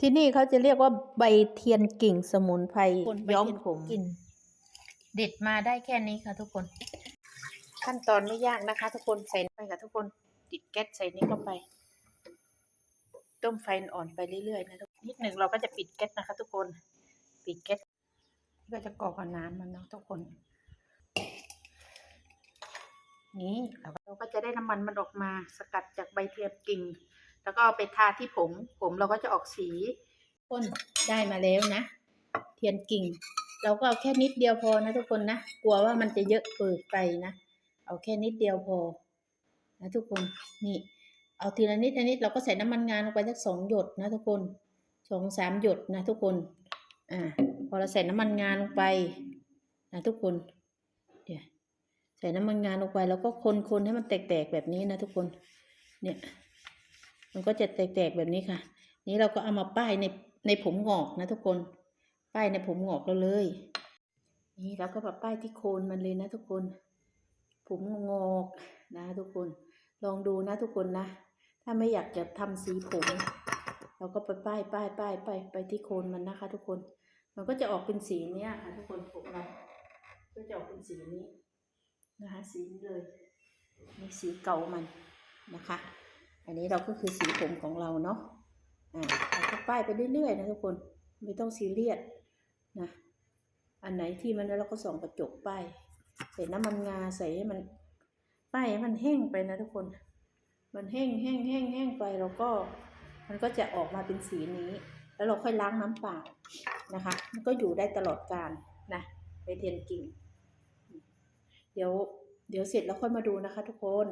ที่นี่เขาจะเรียกว่าใบเทียนกิ่งสมุนไพรคนใบย้อมเทียนผมกิ่งเด็ดมาได้แค่นี้ค่ะทุกคน ขั้นตอนไม่ยากนะคะ ทุกคนใส่ไปค่ะทุกคนติดแก๊สใส่นี้เข้าไป ต้มไฟอ่อนไปเรื่อยๆนะทุกนิดหนึ่งเราก็จะปิดแก๊สนะคะ ทุกคนปิดแก๊สก็จะกรอกกับน้ำมันเนาะทุกคน นี่เราก็จะได้น้ำมันมันออกมา สกัดจากใบเทียมกิ่ง แล้วก็เอาไปทาที่ผม ผมเราก็จะออกสีข้นได้มาแล้วนะ เทียนกิ่ง เราก็เอาแค่นิดเดียวพอนะทุกคนนะ กลัวว่ามันจะเยอะเปิดไปนะ เอาแค่นิดเดียวพอ นะทุกคน นี่ เอาทีละนิดทีละนิดเราก็ใส่น้ำมันงานลงไปสักสองหยดนะทุกคนสองสามหยดนะทุกคน อ่า พอเราใส่น้ำมันงานลงไป นะทุกคน เดี๋ยวใส่น้ำมันงานลงไปแล้วก็คนๆให้มันแตกๆแบบนี้นะทุกคน เนี่ย มันก็จะแตกๆแบบนี้ค่ะ นี้เราก็เอามาป้ายในในผมงอกนะทุกคน ป้ายในผมงอกเราเลย นี่เราก็มาป้ายที่โคนมันเลยนะทุกคน ผมงอกนะทุกคน ลองดูนะทุกคนนะ ถ้าไม่อยากจะทำสีผม เราก็ไปป้ายป้ายป้ายไปไปที่โคนมันนะคะ ทุกคน มันก็จะออกเป็นสีเนี้ยค่ะทุกคนผมเราก็จะออกเป็นสีนี้นะคะสีนี้เลยนี่สีเก่ามันนะคะ อันนี้เราก็คือสีผมของเราเนาะอ่าเราก็ป้ายไปเรื่อยๆนะทุกคนไม่ต้องซีเรียสนะอันไหนที่มันแล้วเราก็ส่องกระจกป้ายใส่น้ำมันงาใส่ให้มันป้ายให้มันแห้งไปนะทุกคน มันแห้งแห้งแห้งแห้งไปเราก็มันก็จะออกมาเป็นสีนี้ แล้วเราค่อยล้างน้ำเปล่านะคะ มันก็อยู่ได้ตลอดกาลนะไปเทียนกิ่ง เดี๋ยวเดี๋ยวเสร็จแล้วค่อยมาดูนะคะทุกคน